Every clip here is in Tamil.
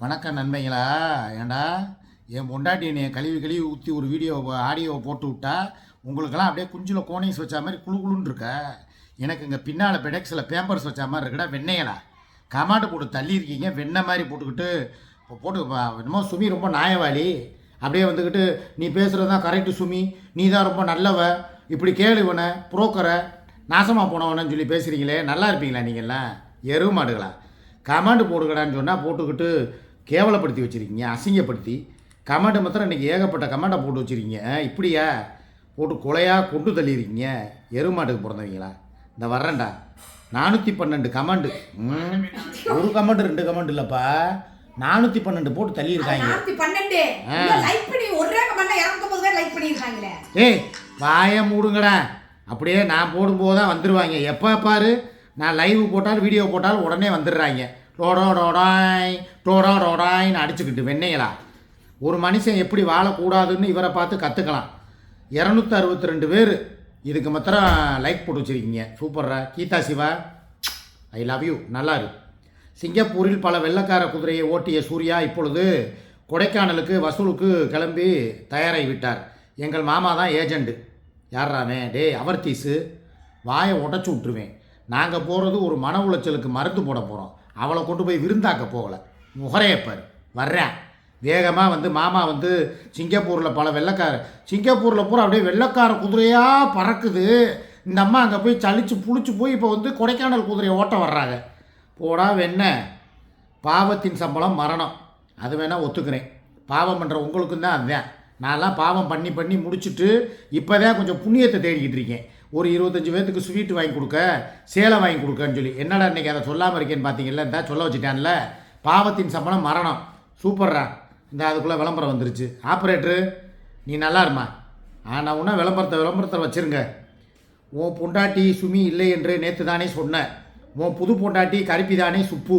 வணக்கம் நன்மைங்களா ஏண்டா? என் பொண்டாட்டி என்னை கழுவி கழுவி ஊற்றி ஒரு வீடியோ ஆடியோவை போட்டு விட்டா உங்களுக்கெல்லாம் அப்படியே குஞ்சில் கோனிஸ் வச்ச மாதிரி குழு குழுன்னு இருக்க. எனக்கு இங்கே பின்னால் பெடெக்ஸில் பேம்பர்ஸ் வச்ச மாதிரி இருக்குடா வெண்ணெயலா. கமாண்டு போட்டு தள்ளியிருக்கீங்க வெண்ணெய் மாதிரி போட்டுக்கிட்டு இப்போ போட்டு என்னமோ சுமி ரொம்ப நாயவாளி அப்படியே வந்துக்கிட்டு நீ பேசுகிறது தான் கரெக்டு சுமி. நீ தான் ரொம்ப நல்லவ. இப்படி கேளு இவனை புரோக்கரை நாசமாக போனவனன்னு சொல்லி பேசுகிறீங்களே நல்லா இருப்பீங்களா நீங்கள்லாம் எருவு மாடுகளா கமாண்டு போடுங்கடான்னு சொன்னால் போட்டுக்கிட்டு கேவலப்படுத்தி வச்சுருக்கீங்க அசிங்கப்படுத்தி. கமாண்டு மாத்திரம் இன்றைக்கி ஏகப்பட்ட கமாண்டை போட்டு வச்சுருக்கீங்க. இப்படியா? போட்டு கொலையாக கொண்டு தள்ளியிருக்கீங்க எருமாட்டுக்கு பிறந்தவங்களா? இந்த வர்றேன்டா. நானூற்றி பன்னெண்டு கமாண்டு. ஒரு கமாண்டு ரெண்டு கமாண்டு இல்லைப்பா. நானூற்றி பன்னெண்டு போட்டு தள்ளியிருக்காங்க. ஏய் வாயை மூடுங்கடா. அப்படியே நான் போடும்போது தான் வந்துடுவாங்க எப்போ பாரு? நான் லைவ் போட்டாலும் வீடியோ போட்டாலும் உடனே வந்துடுறாங்க. டோடோ டோடாய் டோடோ டோடாய்னு அடிச்சுக்கிட்டு வெண்ணையலா. ஒரு மனுஷன் எப்படி வாழக்கூடாதுன்னு இவரை பார்த்து கற்றுக்கலாம் இரநூத்தி அறுபத்தி ரெண்டு பேர். இதுக்கு மாத்திரம் லைக் போட்டு வச்சுருக்கீங்க. சூப்பர்ரா Geetha Siva. I love you நல்லா இருக்கு சிங்கப்பூரில் பல வெள்ளக்கார குதிரையை ஓட்டிய சூர்யா இப்பொழுது கொடைக்கானலுக்கு வசூலுக்கு கிளம்பி தயாராகி விட்டார். எங்கள் மாமா தான் ஏஜெண்டு யார்றாமே டேய் அவர்த்தீஸு வாயை உடச்சி விட்ருவேன் நாங்கள் போகிறது ஒரு மன உளைச்சலுக்கு மருந்து போட போகிறோம் அவளை கொண்டு போய் விருந்தாக்க போகலை. முகரையப்பார் வர்றேன் வேகமாக வந்து மாமா வந்து சிங்கப்பூரில் பல வெள்ளக்கார சிங்கப்பூரில் பூரா அப்படியே வெள்ளக்கார குதிரையாக பறக்குது. இந்த அம்மா அங்கே போய் சளிச்சு புளிச்சு போய் இப்போ வந்து கொடைக்கானல் குதிரையை ஓட்ட வர்றாங்க. போடா வெண்ண. பாவத்தின் சம்பளம் மரணம். அது வேணால் ஒத்துக்கிறேன். பாவம் பண்ணுற உங்களுக்கும் தான் அதுதான். நான்லாம் பாவம் பண்ணி பண்ணி முடிச்சுட்டு இப்போ தான் கொஞ்சம் புண்ணியத்தை தேடிக்கிட்டு இருக்கேன். ஒரு இருபத்தஞ்சி பேர்த்துக்கு ஸ்வீட் வாங்கி கொடுக்க சேலை வாங்கி கொடுக்கன்னு சொல்லி. என்னடா இன்னைக்கு அதை சொல்லாமல் இருக்கேன்னு பார்த்தீங்கல்ல இந்த சொல்ல வச்சுட்டான்ல? பாவத்தின் சம்பளம் மரணம். சூப்பர்ரா. இந்த அதுக்குள்ளே விளம்பரம் வந்துருச்சு. ஆப்ரேட்ரு நீ நல்லா இருமா? ஆனால் உன்ன விளம்பரத்தை விளம்பரத்தை வச்சிருங்க. உன் பொண்டாட்டி சுமி இல்லை என்று நேற்று தானே சொன்னேன் உன் புது பொண்டாட்டி கருப்பி தானே சுப்பு.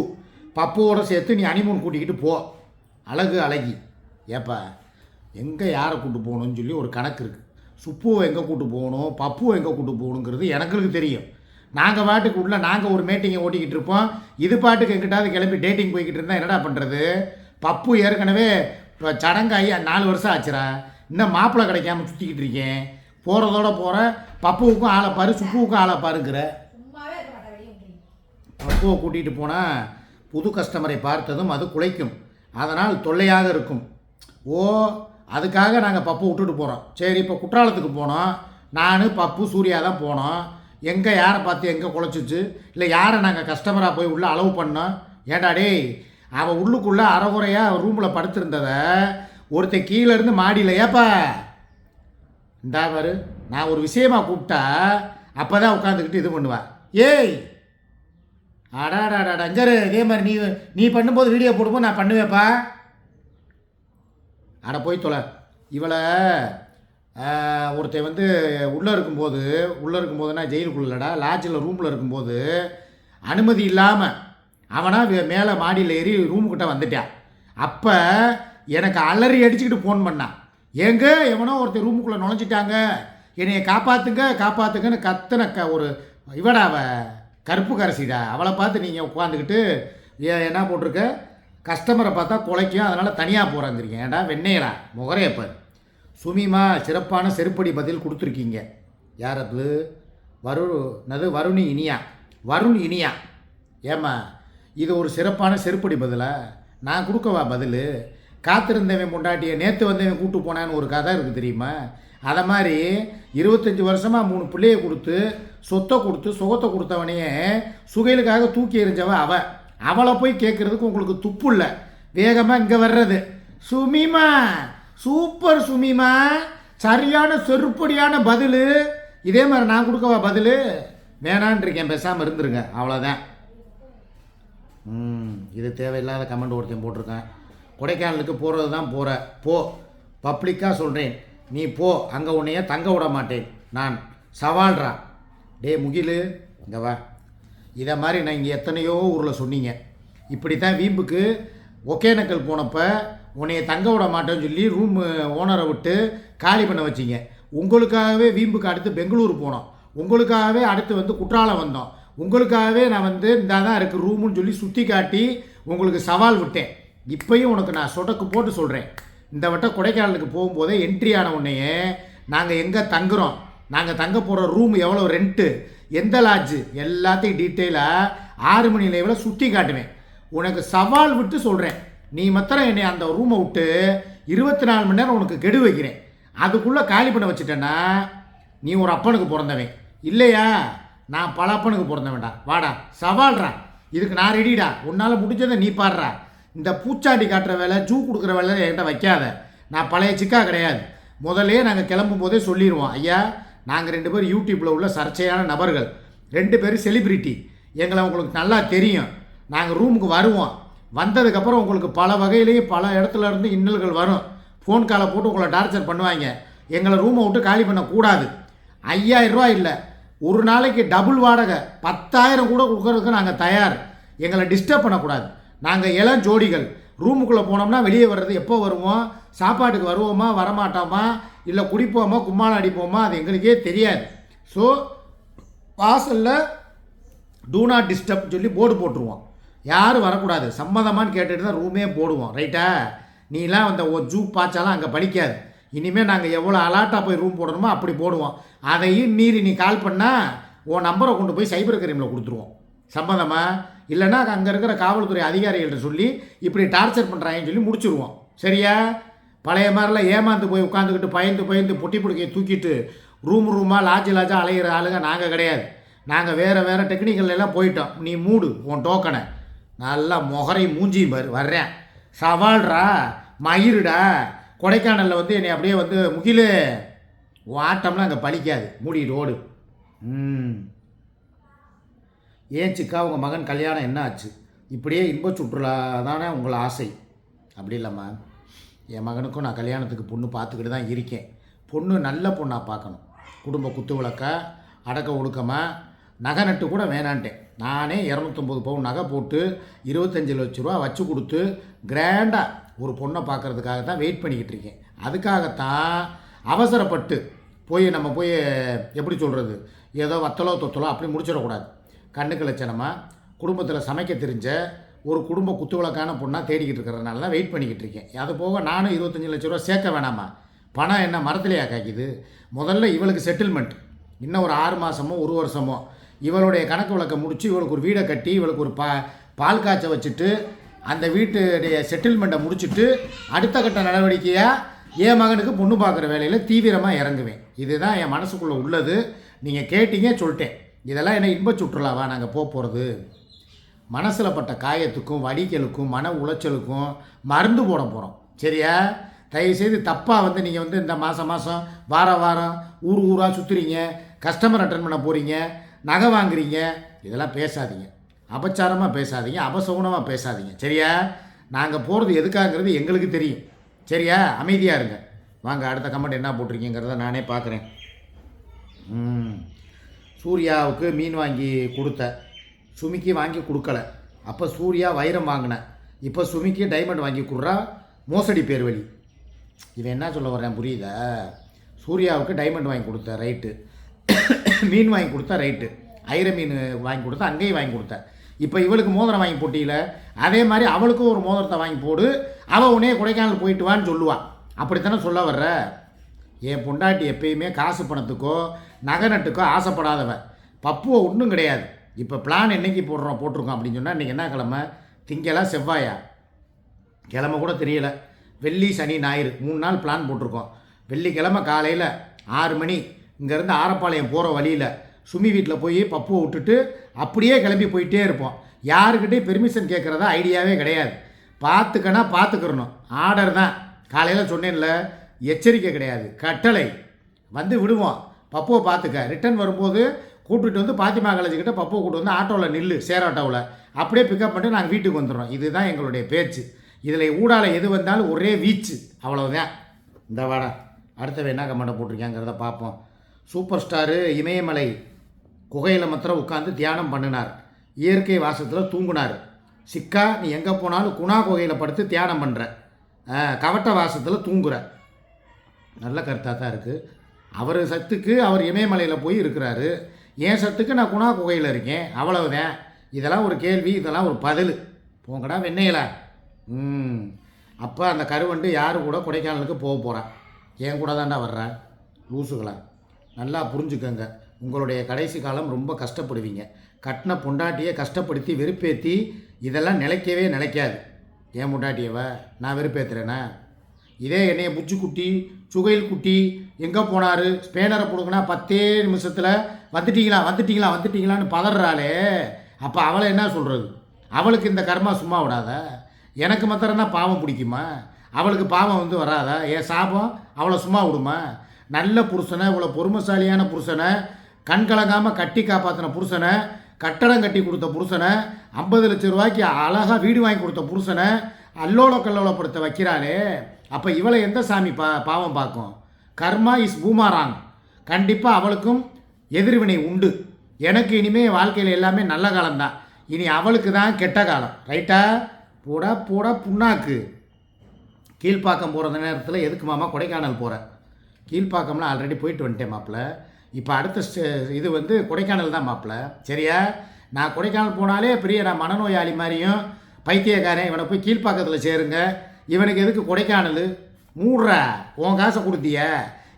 பப்புவோட சேர்த்து நீ அனிமூன் கூட்டிக்கிட்டு போ. அழகு அழகி. ஏப்பா எங்கே யாரை கூட்டு போகணும்னு சொல்லி ஒரு கணக்கு இருக்குது சுப்புவை எங்கே கூட்டு போகணும் பப்புவை எங்கே கூட்டு போகணுங்கிறது எனக்கு தெரியும். நாங்கள் பாட்டுக்கு உள்ள நாங்கள் ஒரு மீட்டிங்கை ஓட்டிக்கிட்டு இருப்போம். இது பாட்டுக்கு எங்கிட்டாவது கிளம்பி டேட்டிங் போய்கிட்டு இருந்தால் என்னடா பண்ணுறது பப்பு ஏற்கனவே இப்போ சடங்காகி நாலு வருஷம் ஆச்சுடா. இன்னும் மாப்பிள்ளை கிடைக்காம சுற்றிக்கிட்டு இருக்கேன். போகிறதோட போகிற பப்புவுக்கும் ஆளை பாரு சுப்புவுக்கும் ஆளை பாருங்கிற. பப்புவை கூட்டிகிட்டு போனால் புது கஸ்டமரை பார்த்ததும் அது குலைக்கும். அதனால் தொல்லையாக இருக்கும். ஓ அதுக்காக நாங்கள் பப்பு விட்டுட்டு போகிறோம் சரி இப்போ குற்றாலத்துக்கு போனோம். நான் பப்பு சூர்யா தான் போனோம். எங்கே யாரை பார்த்து எங்கே குலைச்சிச்சு? இல்லை யாரை நாங்கள் கஸ்டமராக போய் உள்ளே அளவு பண்ணோம்? ஏன்டா டேய் அவன் உள்ளுக்குள்ளே அறகுறையாக ரூமில் படுத்திருந்தத ஒருத்தன் கீழே இருந்து மாடியில் ஏப்பா? இந்தா பாரு நான் ஒரு விஷயமா கூப்பிட்டா அப்போ தான் உட்காந்துக்கிட்டு இது பண்ணுவேன் ஏய்! அடாடாடாடா இங்கே இரு. இதே மாதிரி நீ நீ பண்ணும்போது வீடியோ போடும்போது நான் பண்ணுவேப்பா அட போய் தொலை. இவளை ஆஹ், ஒருத்தன் வந்து உள்ளே இருக்கும்போது உள்ளே இருக்கும்போதுனா ஜெயிலுக்குள்ளடா லாட்ஜில் ரூமில் இருக்கும்போது அனுமதி இல்லாமல் அவனா வே- மேலே மாடியில் ஏறி ரூமுக்கிட்ட வந்துட்டான் அப்போ எனக்கு அலறி அடிச்சுக்கிட்டு ஃபோன் பண்ணான் ஏங்க எவனோ ஒருத்தர் ரூமுக்குள்ளே நுழைஞ்சிட்டாங்க. என்னையை காப்பாற்றுங்க காப்பாற்றுங்கன்னு கத்தின க ஒரு இவடா கருப்பு கரசிடா. அவளை பார்த்து நீங்கள் உட்காந்துக்கிட்டு ஏ- என்ன போட்டிருக்க? கஸ்டமரை பார்த்தா குலைக்கும் அதனால் தனியாக போகிறாங்கிறீங்க ஏன்டா வெண்ணெயலா முகரையப்பர் சுமிமா சிறப்பான செருப்படி பதில் கொடுத்துருக்கீங்க. யார் அது வரு வருண் வருணி இனியா. வருண் இனியா. ஏம்மா இது ஒரு சிறப்பான செருப்படி பதிலா? நான் கொடுக்கவா பதில்? காத்திருந்தவன் பொண்டாட்டியை நேற்று வந்தவன் கூட்டு போனான்னு ஒரு கதை இருக்குது தெரியுமா? அதை மாதிரி இருபத்தஞ்சி வருஷமாக மூணு பிள்ளைய கொடுத்து சொத்தை கொடுத்து சுகத்தை கொடுத்தவனையே சுகையிலுக்காக தூக்கி எறிஞ்சவன் அவ அவளை போய் கேட்குறதுக்கு உங்களுக்கு துப்பு இல்லை. வேகமாக இங்கே வர்றது. சுமிமா சூப்பர் சுமிமா. சரியான செருப்படியான பதில். இதே மாதிரி நான் கொடுக்கவா பதில்? வேணான் இருக்கேன் பேசாமல் இருந்துருங்க. அவ்வளோதான் ம் இது தேவையில்லாத கமெண்ட் ஒருத்தன் போட்டிருக்கேன். கொடைக்கானலுக்கு போகிறது தான் போகிற போ. பப்ளிக்காக சொல்கிறேன் நீ போ. அங்கே உன்னைய தங்க விட மாட்டேன். நான் சவால்றா. டே முகிலு இங்கே வா. இதை மாதிரி நான் இங்கே எத்தனையோ ஊரில் சொன்னீங்க. இப்படி தான் வீம்புக்கு ஒகேனக்கல் போனப்போ உன்னைய தங்க விட மாட்டேன்னு சொல்லி ரூம் ஓனரை விட்டு காலி பண்ண வச்சிங்க. உங்களுக்காகவே வீம்புக்கு அடுத்து பெங்களூர் போனோம். உங்களுக்காகவே அடுத்து வந்து குற்றாலம் வந்தோம். உங்களுக்காகவே நான் வந்து இந்த தான் இருக்குது ரூமுன்னு சொல்லி சுற்றி காட்டி உங்களுக்கு சவால் விட்டேன். இப்பையும் உனக்கு நான் சொடக்கு போட்டு சொல்கிறேன் இந்த வட்டம் கொடைக்கானலுக்கு போகும்போதே என்ட்ரி ஆன உடனேயே நாங்கள் எங்கே தங்குறோம்? நாங்கள் தங்க போகிற ரூம் எவ்வளோ ரெண்ட்டு எந்த லாட்ஜு எல்லாத்தையும் டீட்டெயிலாக ஆறு மணி லைவில் சுற்றி காட்டுவேன். உனக்கு சவால் விட்டு சொல்கிறேன் நீ மாத்திரம் என்னை அந்த ரூமை விட்டு இருபத்தி நாலு மணி நேரம் உனக்கு கெடு வைக்கிறேன். அதுக்குள்ளே காலி பண்ண வச்சுட்டேன்னா நீ ஒரு அப்பனுக்கு பிறந்தவன். இல்லையா? நான் பல அப்பனுக்கு பிறந்தவன்டா. வாடா சவால்டா இதுக்கு நான் ரெடிடா உன்னால் முடிஞ்சதை நீ பாடுறா. இந்த பூச்சாண்டி காட்டுற வேலை ஜூ கொடுக்குற வேலை என்கிட்ட வைக்காத. நான் பழைய சிக்கா கிடையாது. முதல்ல நாங்கள் கிளம்பும் போதே சொல்லிடுவோம் ஐயா நாங்கள் ரெண்டு பேரும் யூடியூப்பில் உள்ள சர்ச்சையான நபர்கள். ரெண்டு பேரும் செலிப்ரிட்டி எங்களை உங்களுக்கு நல்லா தெரியும். நாங்கள் ரூமுக்கு வருவோம். வந்ததுக்கப்புறம் உங்களுக்கு பல வகையிலேயே பல இடத்துல இருந்து இன்னல்கள் வரும். ஃபோன் காலை போட்டு உங்களை டார்ச்சர் பண்ணுவாங்க. எங்களை ரூமை விட்டு காலி பண்ணக்கூடாது. ஐயாயிரம் ரூபா இல்லை. ஒரு நாளைக்கு டபுள் வாடகை. பத்தாயிரம் கூட கொடுக்கறதுக்கு நாங்கள் தயார். எங்களை டிஸ்டர்ப் பண்ணக்கூடாது. நாங்கள் இளம் ஜோடிகள் ரூமுக்குள்ளே போனோம்னா வெளியே வர்றது எப்போ வருவோம் சாப்பாட்டுக்கு வருவோமா வரமாட்டோமா இல்லை குடிப்போமா கும்மாளம் அடிப்போமா அது எங்களுக்கே தெரியாது. ஸோ வாசலில் டூ நாட் டிஸ்டர்ப் சொல்லி போர்டு போட்டுருவோம். யாரும் வரக்கூடாது? சம்மதமான்னு கேட்டுட்டு தான் ரூமே போடுவோம். ரைட்டா நீலாம் அந்த ஜூ பாய்ச்சாலும் அங்கே படிக்காது. இனிமேல் நாங்கள் எவ்வளோ அலாட்டாக போய் ரூம் போடணுமோ அப்படி போடுவோம். அதையும் மீறி நீ கால் பண்ணால் உன் நம்பரை கொண்டு போய் சைபர் கிரைமில் கொடுத்துருவோம். சம்மதமா? இல்லைன்னா அங்கே இருக்கிற காவல்துறை அதிகாரிகள்கிட்ட சொல்லி இப்படி டார்ச்சர் பண்ணுறாங்கன்னு சொல்லி முடிச்சிருவோம். சரியா? பழைய மாதிரிலாம் ஏமாந்து போய் உட்காந்துக்கிட்டு பயந்து பயந்து பொட்டி பிடிக்கையை தூக்கிட்டு ரூம் ரூமாக லாட்ஜ் லாட்ஜாக அலையிற ஆளுங்க நாங்கள் கிடையாது. நாங்கள் வேறு வேறு டெக்னிக்கல் எல்லாம் போயிட்டோம். நீ மூடு உன் டோக்கனை நல்லா முகரை மூஞ்சியும் பாரு வர்றேன். சவால்டா மயிருடா கொடைக்கானலில் வந்து என்னை அப்படியே வந்து முகிலு ஆட்டம்லாம் அங்கே பழிக்காது மூடிட்டு ஓடு. ம். ஏன் சிக்கா உங்கள் மகன் கல்யாணம் என்ன ஆச்சு இப்படியே இன்ப சுற்றுலா தானே உங்களை ஆசை? அப்படி இல்லைம்மா. என் மகனுக்கும் நான் கல்யாணத்துக்கு பொண்ணு பார்த்துக்கிட்டு தான் இருக்கேன். பொண்ணு நல்ல பொண்ணாக பார்க்கணும். குடும்ப குத்து விளக்கா அடக்க ஒடுக்கமாக நகை நட்டு கூட வேணான்ட்டேன். நானே இரநூத்தொம்பது பவுன் நகை போட்டு இருபத்தஞ்சி லட்ச ரூபா வச்சு கொடுத்து கிராண்டாக ஒரு பொண்ணை பார்க்கறதுக்காக தான் வெயிட் பண்ணிக்கிட்டு இருக்கேன். அதுக்காகத்தான் அவசரப்பட்டு போய் நம்ம போய் எப்படி சொல்கிறது ஏதோ வத்தலோ தொத்தலோ அப்படி முடிச்சிடக்கூடாது. கண்ணுக்கு லட்சணமாக குடும்பத்தில் சமைக்க தெரிஞ்ச ஒரு குடும்ப குத்துவிளக்கான பொண்ணாக தேடிக்கிட்டு இருக்கிறதுனால தான் வெயிட் பண்ணிக்கிட்டு இருக்கேன். அது போக நானும் இருபத்தஞ்சி லட்ச ரூபா சேர்க்க வேணாமா? பணம் என்ன மரத்துலையா காய்க்குது? முதல்ல இவளுக்கு செட்டில்மெண்ட் இன்னும் ஒரு ஆறு மாதமோ ஒரு வருஷமோ. இவளுடைய கணக்கு விளக்க முடித்து இவளுக்கு ஒரு வீடை கட்டி இவளுக்கு ஒரு பா பால் காய்ச்ச வச்சுட்டு அந்த வீட்டுடைய செட்டில்மெண்ட்டை முடிச்சுட்டு அடுத்த கட்ட நடவடிக்கையாக என் மகனுக்கு பொண்ணு பார்க்குற வேலையில் தீவிரமாக இறங்குவேன். இதுதான் என் மனசுக்குள்ளே உள்ளது. நீங்கள் கேட்டீங்க சொல்லிட்டேன். இதெல்லாம் என்ன இன்ப சுற்றுலாவா? நாங்கள் போக போகிறது மனசில் பட்ட காயத்துக்கும் வடிகளுக்கும் மன உளைச்சலுக்கும் மருந்து போட போகிறோம் சரியா? தயவுசெய்து தப்பாக வந்து நீங்கள் வந்து இந்த மாதம் மாதம் வாரம் வாரம் ஊர் ஊராக சுற்றுறீங்க கஸ்டமர் அட்டன் பண்ண போகிறீங்க நகை வாங்குறீங்க இதெல்லாம் பேசாதீங்க. அபச்சாரமாக பேசாதீங்க அபசகுணமாக பேசாதீங்க. சரியா? நாங்கள் போகிறது எதுக்காகிறது எங்களுக்கு தெரியும். சரியா? அமைதியாக இருங்க. வாங்க அடுத்த கமெண்ட் என்ன போட்டிருக்கீங்கிறத நானே பார்க்குறேன் ம். சூர்யாவுக்கு மீன் வாங்கி கொடுத்த. சுமிக்கு வாங்கி கொடுக்கல. அப்போ சூர்யா வைரம் வாங்கினேன் இப்போ சுமிக்கு டைமண்ட் வாங்கி கொடுறா மோசடி பேர் வழி இவன் என்ன சொல்ல வர்றேன் புரியுத? சூர்யாவுக்கு டைமண்ட் வாங்கி கொடுத்த ரைட்டு மீன் வாங்கி கொடுத்தா ரைட்டு ஐர மீன் வாங்கி கொடுத்தா அங்கேயும் வாங்கி கொடுத்தேன் இப்போ இவளுக்கு மோதிரம் வாங்கி போட்டியில். அதே மாதிரி அவளுக்கும் ஒரு மோதிரத்தை வாங்கி போடு. அவள் உடனே கொடைக்கானல் போயிட்டு வான்னு சொல்லுவாள் அப்படித்தானே சொல்ல வர்ற? என் பொண்டாட்டி எப்பயுமே காசு பணத்துக்கோ நகை நட்டுக்கோ ஆசைப்படாதவன் பப்புவை ஒன்றும் கிடையாது. இப்போ பிளான் என்னைக்கு போடுறோம் போட்டிருக்கோம் அப்படின்னு சொன்னால் இன்றைக்கி என்ன கிழமை? திங்களா செவ்வாயா? கிழமை கூட தெரியலை. வெள்ளி சனி ஞாயிறு மூணு நாள் பிளான் போட்டிருக்கோம். வெள்ளிக்கிழமை காலையில் ஆறு மணி இங்கேருந்து ஆரப்பாளையம் போகிற வழியில் சுமி வீட்டில் போய் பப்புவை விட்டுட்டு அப்படியே கிளம்பி போயிட்டே இருப்போம். யாருக்கிட்டையும் பெர்மிஷன் கேட்குறதா ஐடியாவே கிடையாது. பார்த்துக்கனா பார்த்துக்கிறணும். ஆர்டர் தான். காலையில் சொன்னேன்ல எச்சரிக்கை கிடையாது. கட்டளை. வந்து விடுவோம். பப்புவை பார்த்துக்க. ரிட்டர்ன் வரும்போது கூப்பிட்டு வந்து பாத்திமா காலேஜுக்கிட்ட பப்புவை கூப்பிட்டு வந்து ஆட்டோவில் நில்லு சேர் ஆட்டோவில். அப்படியே பிக்கப் பண்ணிட்டு நாங்கள் வீட்டுக்கு வந்துடுறோம். இதுதான் எங்களுடைய பேச்சு. இதில் ஊடால எது வந்தாலும் ஒரே வீச்சு. அவ்வளோதான் இந்த வாடா. அடுத்தவன் என்ன கமெண்ட்டை போட்டிருக்காங்கிறத பார்ப்போம். சூப்பர் ஸ்டாரு இமயமலை குகையில் மாத்திரம் உட்காந்து தியானம் பண்ணினார். இயற்கை வாசத்தில் தூங்குனார். சிக்கா நீ எங்கே போனாலும் குணா குகையில் படுத்து தியானம் பண்ணுற கவட்ட வாசத்தில் தூங்குற. நல்ல கருத்தாக தான் இருக்குது அவர் சத்துக்கு அவர் இமயமலையில் போய் இருக்கிறாரு. என் சத்துக்கு நான் குணா குகையில் இருக்கேன். அவ்வளவுதான். இதெல்லாம் ஒரு கேள்வி இதெல்லாம் ஒரு பதில். போங்கடா வெண்ணையில. ம். அப்போ அந்த கருவண்டு யார் கூட கொடைக்கானலுக்கு போக போகிறான் என் கூட தாண்டா வர்றேன் லூசுகளா. நல்லா புரிஞ்சுக்கோங்க. உங்களுடைய கடைசி காலம் ரொம்ப கஷ்டப்படுவீங்க. கட்டின பொண்டாட்டியை கஷ்டப்படுத்தி வெறுப்பேற்றி இதெல்லாம் நிலைக்கவே நிலைக்காது. ஏன் பொண்டாட்டியவ நான் வெறுப்பேற்றுறேனா இதே என்னைய புச்சுக்குட்டி சுகைல் குட்டி எங்கே போனார்? ஸ்பேனரை கொடுங்கன்னா பத்தே நிமிஷத்தில் வந்துட்டீங்களா வந்துட்டீங்களா வந்துட்டீங்களான்னு பதறாளே. அப்போ அவளை என்ன சொல்கிறது அவளுக்கு இந்த கர்மா சும்மா விடாத. எனக்கு மாத்திரம்னா பாவம் பிடிக்குமா? அவளுக்கு பாவம் வந்து வராதா? என் சாபம்? அவளை சும்மா விடுமா? நல்ல புருஷனை இவ்வளோ பொறுமைசாலியான புருஷனை கண் கலங்காமல் கட்டி காப்பாற்றின புருஷனை கட்டடம் கட்டி கொடுத்த புருஷனை ஐம்பது லட்ச ரூபாய்க்கு அழகாக வீடு வாங்கி கொடுத்த புருஷனை அல்லோல கல்லோலப்படுத்த வைக்கிறாளே. அப்போ இவளை எந்த சாமி பா பாவம் பார்க்கும்? Karma is boomerang. கண்டிப்பாக அவளுக்கும் எதிர்வினை உண்டு. எனக்கு இனிமே வாழ்க்கையில் எல்லாமே நல்ல காலம்தான் இனி அவளுக்கு தான் கெட்ட காலம். ரைட்டா? போட போட புண்ணாக்கு. கீழ்ப்பாக்கம் போகிற நேரத்தில் எதுக்கு மாமா கொடைக்கானல் போகிறேன் கீழ்ப்பாக்கம்லாம் ஆல்ரெடி போயிட்டு வந்துட்டேன் மாப்பிள்ள. இப்போ அடுத்த ஸ்டே- இது வந்து கொடைக்கானல் தான் மாப்பிள்ள. சரியா? நான் கொடைக்கானல் போனாலே பெரிய நான் மனநோயாளி மாதிரியும் பைத்தியக்காரன் இவனை போய் கீழ்ப்பாக்கத்தில் சேருங்க. இவனுக்கு எதுக்கு கொடைக்கானல்? மூடுறா உன் காசை கொடுத்திய.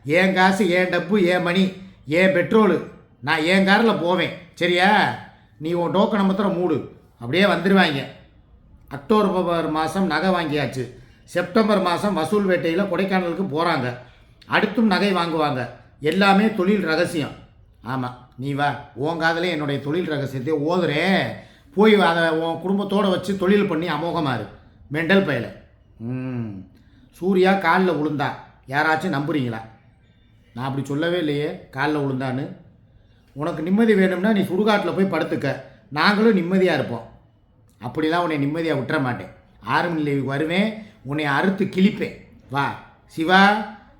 என் காசு என் டப்பு என் மணி என் பெட்ரோலு. நான் என் காரில் போவேன். சரியா? நீ உன் டோக்கனை மாத்திரம் மூடு. அப்படியே வந்துடுவாங்க அக்டோபர் மாதம் நகை வாங்கியாச்சு. செப்டம்பர் மாதம் வசூல் வேட்டையில் கொடைக்கானலுக்கு போகிறாங்க அடுத்தும் நகை வாங்குவாங்க. எல்லாமே தொழில் ரகசியம். ஆமாம் நீ வா. உன் காதலே என்னுடைய தொழில் ரகசியத்தை ஓதுறேன். போய் அதை உன் குடும்பத்தோடு வச்சு தொழில் பண்ணி அமோகமாக இரு மெண்டல் பயில. சூர்யா காலில் விழுந்தா யாராச்சும் நம்புறீங்களா? நான் அப்படி சொல்லவே இல்லையே காலில் விழுந்தான்னு உனக்கு நிம்மதி வேணும்னா நீ சுடுகாட்டில் போய் படுத்துக்க. நாங்களும் நிம்மதியாக இருப்போம். அப்படிலாம் உன்னை நிம்மதியாக விட்டுற மாட்டேன். ஆர்மி மணி லீவுக்கு வருவேன் உன்னை அறுத்து கிழிப்பேன். வா சிவா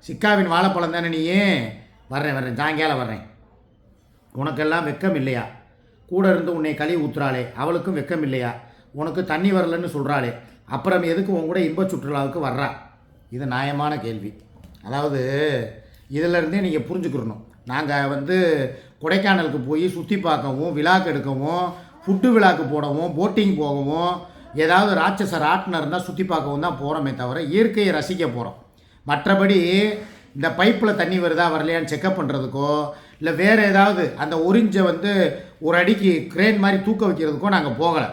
சிக்காவின் வாழைப்பழம் தானே நீயே வர்றேன் வர்றேன் சாயங்காலம் வர்றேன். உனக்கெல்லாம் வெக்கம் இல்லையா? கூட இருந்து உன்னை கழுவி ஊத்துறாளே அவளுக்கும் வெக்கம் இல்லையா? உனக்கு தண்ணி வரலன்னு சொல்கிறாளே அப்புறம் எதுக்கு உன் கூட இன்ப சுற்றுலாவுக்கு வர்றா? இது நியாயமான கேள்வி. அதாவது இதிலருந்தே நீங்கள் புரிஞ்சுக்கிறணும். நாங்கள் வந்து கொடைக்கானலுக்கு போய் சுற்றி பார்க்கவும் விழாக்கு எடுக்கவும் ஃபுட்டு விழாக்கு போடவும் போட்டிங் போகவும் ஏதாவது ராட்சச ராட்டினம் இருந்தால் சுற்றி பார்க்கவும் தான் போகிறோமே தவிர இயற்கையை ரசிக்க போகிறோம் மற்றபடி இந்த பைப்பில் தண்ணி வருதா வரலையான்னு செக்கப் பண்ணுறதுக்கோ இல்லை வேறு ஏதாவது அந்த ஒரிஞ்சை வந்து ஒரு அடிக்கு கிரேன் மாதிரி தூக்க வைக்கிறதுக்கோ நாங்கள் போகலை.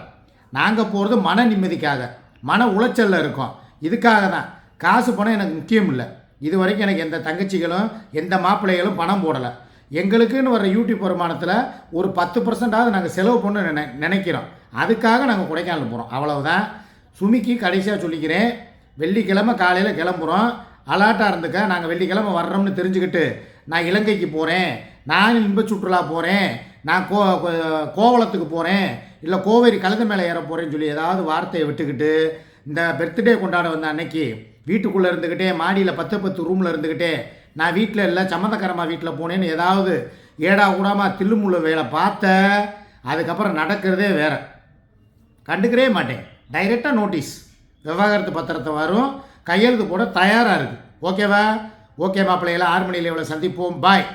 நாங்கள் போகிறது மன நிம்மதிக்காக. மன உளைச்சலில் இருக்கும். இதுக்காக தான் காசு பணம் எனக்கு முக்கியம் இல்லை. இது வரைக்கும் எனக்கு எந்த தங்கச்சிகளும் எந்த மாப்பிள்ளைகளும் பணம் போடலை. எங்களுக்குன்னு வர யூடியூப் வருமானத்தில் ஒரு பத்து பர்சன்டாவது நாங்கள் செலவு பண்ண நினை நினைக்கிறோம். அதுக்காக நாங்கள் கொடைக்கானல் போகிறோம் அவ்வளவுதான். சுமிக்கு கடைசியாக சொல்லிக்கிறேன். வெள்ளிக்கிழமை காலையில் கிளம்புறோம். அலாட்டாக இருந்துக்க நாங்கள் வெள்ளிக்கிழமை வர்றோம்னு தெரிஞ்சுக்கிட்டு நான் இலங்கைக்கு போகிறேன் நான் இன்ப சுற்றுலா போகிறேன் நான் கோ கோ- கோவளத்துக்கு போகிறேன் இல்லை கோவேரி கழுத மேலே ஏற போகிறேன்னு சொல்லி ஏதாவது வார்த்தையை விட்டுக்கிட்டு இந்த பர்த்டே கொண்டாட வந்த அன்னைக்கு வீட்டுக்குள்ளே இருந்துக்கிட்டே மாடியில் பத்து பத்து ரூமில் இருந்துக்கிட்டே நான் வீட்டில் இல்லை சம்மந்தக்காரமாக வீட்டில் போனேன்னு ஏதாவது ஏடா கூடாமா தில்லுமுள்ள வேலை பார்த்த அதுக்கப்புறம் நடக்கிறதே வேற. கண்டுக்கவே மாட்டேன். டைரெக்டாக நோட்டீஸ் விவாகரத்து பத்திரத்தை வரும். கையெழுத்து போட தயாராக இருக்குது ஓகேவா ஓகே மாப்பிள்ளைகளா ஆறு மணியில் இவ்வளோ சந்திப்போம். பாய்